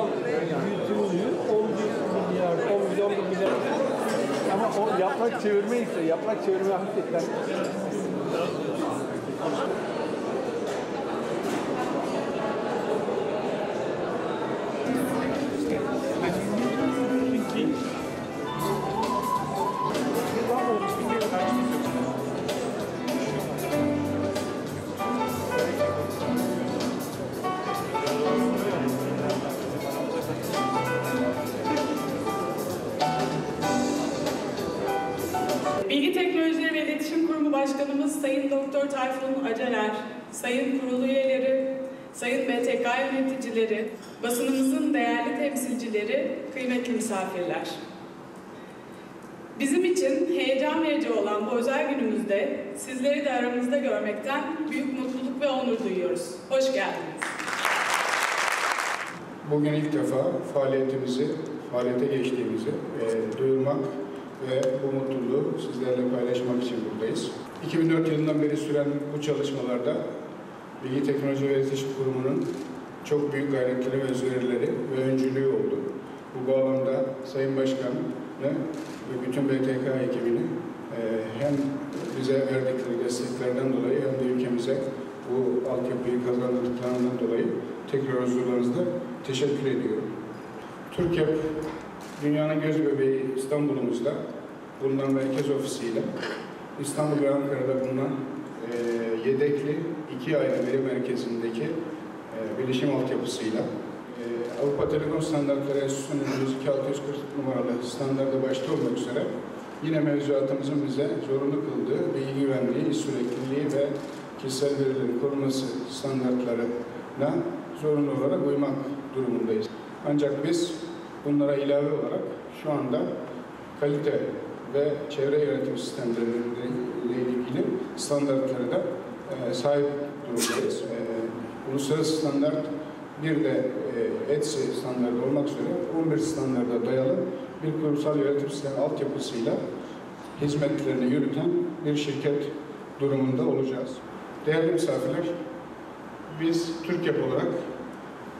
kurumsal bütünlüğü 11 milyar, 11 11 milyar. Ama o yaprak çevirme ise, yaprak çevirme hakikaten Doktor Tayfun Aceler, Sayın Kurulu üyeleri, Sayın BTK yöneticileri, basınımızın değerli temsilcileri, kıymetli misafirler. Bizim için heyecan verici olan bu özel günümüzde sizleri de aramızda görmekten büyük mutluluk ve onur duyuyoruz. Hoş geldiniz. Bugün ilk defa faaliyetimizi, faaliyete geçtiğimizi e, duyurmak ve bu mutluluğu sizlerle paylaşmak için buradayız. 2004 yılından beri süren bu çalışmalarda Bilgi Teknoloji ve İletişim Kurumu'nun çok büyük gayretleri ve özverileri ve öncülüğü oldu. Bu bağlamda Sayın Başkan ve bütün BTK ekibini e, hem bize verdikleri desteklerden dolayı hem de ülkemize bu altyapıyı kazandırdıklarından dolayı tekrar huzurlarınızda teşekkür ediyorum. Türkiye dünyanın göz bebeği İstanbul'umuzda bulunan merkez ofisiyle İstanbul ve Ankara'da bulunan e, yedekli iki ayrı veri merkezindeki e, bilişim altyapısıyla e, Avrupa Telekom Standartları Enstitüsü'nün 12640 numaralı standarda başta olmak üzere yine mevzuatımızın bize zorunlu kıldığı bilgi güvenliği, sürekliliği ve kişisel verilerin korunması standartlarına zorunlu olarak uymak durumundayız. Ancak biz bunlara ilave olarak şu anda kalite ve çevre yönetim sistemleriyle ilgili standartlara da e, sahip durumdayız. E, uluslararası standart bir de e, ETSI standartı olmak üzere 11 standarda dayalı bir kurumsal yönetim sistemi altyapısıyla hizmetlerini yürüten bir şirket durumunda olacağız. Değerli misafirler, biz Türkiye olarak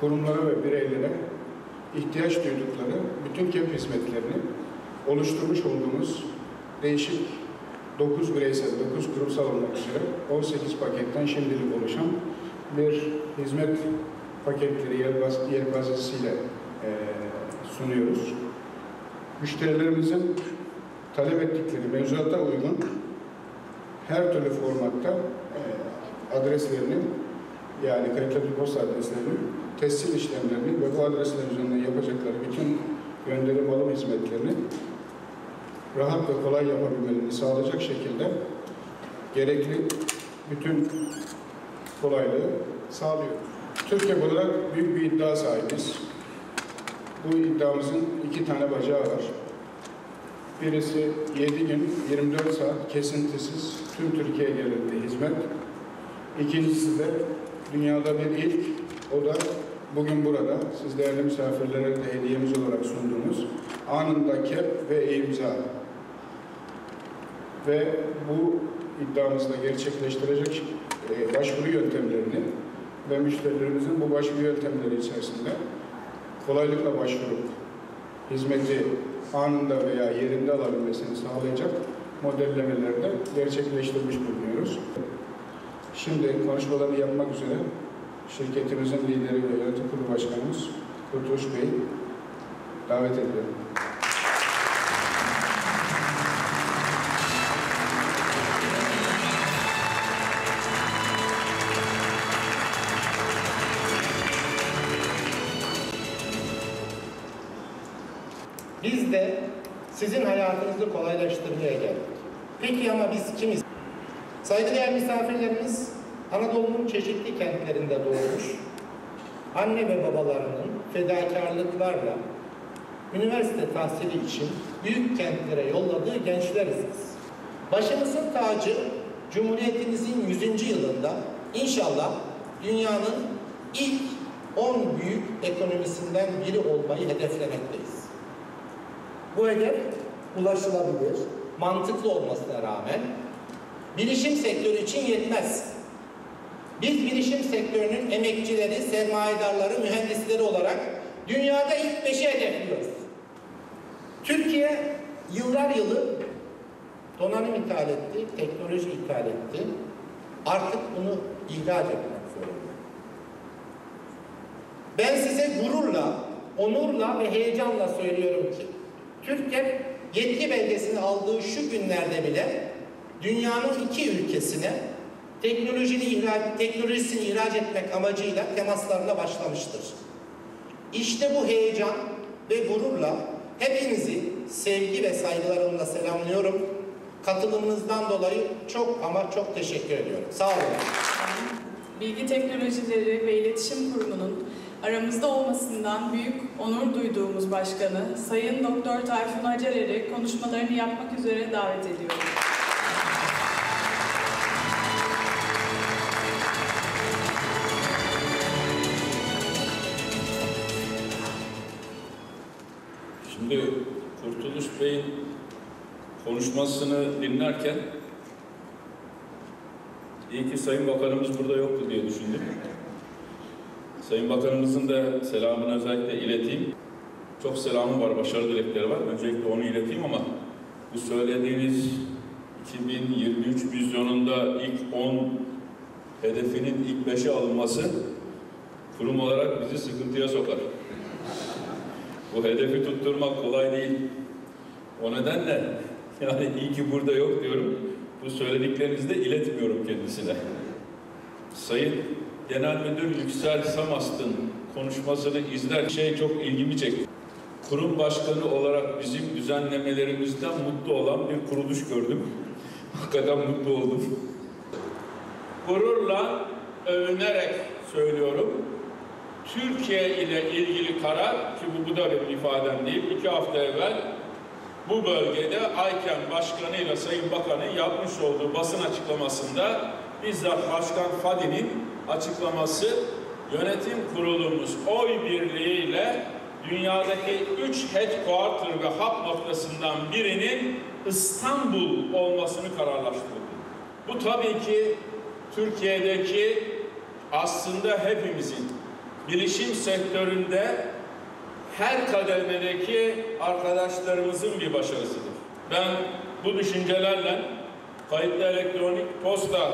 kurumlara ve bireylere ihtiyaç duydukları bütün KEP hizmetlerini oluşturmuş olduğumuz değişik 9 bireysel, 9 kurumsal olmak üzere 18 paketten şimdilik oluşan bir hizmet paketleri yelpaz, yelpazesiyle e, sunuyoruz. Müşterilerimizin talep ettikleri mevzuata uygun her türlü formatta e, adreslerini yani kayıtlı posta adreslerini, teslim işlemlerini ve bu adresler üzerinden yapacakları bütün gönderim alım hizmetlerini rahat ve kolay yapabilmelerini sağlayacak şekilde gerekli bütün kolaylığı sağlıyor. Türkiye olarak büyük bir iddia sahibiz. Bu iddiamızın iki tane bacağı var. Birisi 7 gün 24 saat kesintisiz tüm Türkiye'ye gelen hizmet. İkincisi de dünyada bir ilk, o da bugün burada siz değerli misafirlere de hediyemiz olarak sunduğumuz anında kep ve imza. Ve bu iddiamızı da gerçekleştirecek e, başvuru yöntemlerini ve müşterilerimizin bu başvuru yöntemleri içerisinde kolaylıkla başvurup hizmeti anında veya yerinde alabilmesini sağlayacak modellemeleri de gerçekleştirmiş bulunuyoruz. Şimdi konuşmalarını yapmak üzere şirketimizin lideri ve yönetim kurulu başkanımız Kurtuluş Bey davet ediyorum. Biz de sizin hayatınızı kolaylaştırmaya geldik. Peki ama biz kimiz? Saygıdeğer misafirlerimiz Anadolu'nun çeşitli kentlerinde doğmuş, anne ve babalarının fedakarlıklarla üniversite tahsili için büyük kentlere yolladığı gençleriz. Başımızın tacı Cumhuriyetimizin 100. yılında inşallah dünyanın ilk 10 büyük ekonomisinden biri olmayı hedeflemekteyiz. Bu hedef ulaşılabilir, mantıklı olmasına rağmen bilişim sektörü için yetmez. Biz bilişim sektörünün emekçileri, sermayedarları, mühendisleri olarak dünyada ilk beşi hedefliyoruz. Türkiye yıllar yılı donanım ithal etti, teknoloji ithal etti. Artık bunu ihraç etmek zorunda. Ben size gururla, onurla ve heyecanla söylüyorum ki Türkiye yetki belgesini aldığı şu günlerde bile dünyanın iki ülkesine teknolojini ihraç, teknolojisini ihraç etmek amacıyla temaslarına başlamıştır. İşte bu heyecan ve gururla hepinizi sevgi ve saygılarımla selamlıyorum. Katılımınızdan dolayı çok ama çok teşekkür ediyorum. Sağ olun. Bilgi Teknolojileri ve İletişim Kurumu'nun aramızda olmasından büyük onur duyduğumuz başkanı Sayın Doktor Tayfun Acerer'i konuşmalarını yapmak üzere davet ediyorum. Şimdi Kurtuluş Bey'in konuşmasını dinlerken iyi ki Sayın Bakanımız burada yoktu diye düşündüm. Sayın Bakanımızın da selamını özellikle ileteyim. Çok selamı var, başarı dilekleri var. Öncelikle onu ileteyim ama bu söylediğiniz 2023 vizyonunda ilk 10 hedefinin ilk 5'e alınması kurum olarak bizi sıkıntıya sokar. Bu hedefi tutturmak kolay değil. O nedenle yani iyi ki burada yok diyorum. Bu söylediklerinizi de iletmiyorum kendisine. Sayın Genel Müdür Yüksel Samast'ın konuşmasını izler şey çok ilgimi çekti. Kurum başkanı olarak bizim düzenlemelerimizden mutlu olan bir kuruluş gördüm. Hakikaten mutlu oldum. Gururla övünerek söylüyorum. Türkiye ile ilgili karar, ki bu, bu da benim ifadem değil, iki hafta evvel bu bölgede AYKEM Başkanı ile Sayın Bakan'ın yapmış olduğu basın açıklamasında bizzat Başkan Fadi'nin açıklaması yönetim kurulumuz oy birliğiyle dünyadaki üç headquarter ve hub noktasından birinin İstanbul olmasını kararlaştırdı. Bu tabii ki Türkiye'deki aslında hepimizin bilişim sektöründe her kademedeki arkadaşlarımızın bir başarısıdır. Ben bu düşüncelerle kayıtlı elektronik posta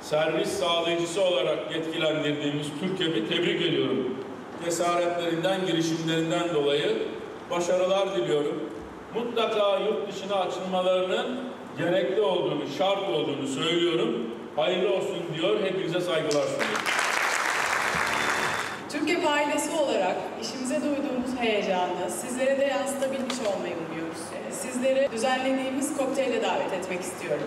servis sağlayıcısı olarak yetkilendirdiğimiz TÜRKEP'i tebrik ediyorum. Cesaretlerinden, girişimlerinden dolayı başarılar diliyorum. Mutlaka yurt dışına açılmalarının gerekli olduğunu, şart olduğunu söylüyorum. Hayırlı olsun diyor. Hepinize saygılar sunuyorum. Türkiye ailesi olarak işimize duyduğumuz heyecanı sizlere de yansıtabilmiş olmayı umuyoruz. Sizleri düzenlediğimiz kokteyle davet etmek istiyorum.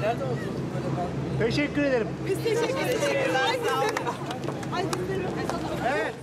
Nerede oturduk böyle ben? Teşekkür ederim. Biz teşekkür ederiz. Ay, Ay, evet.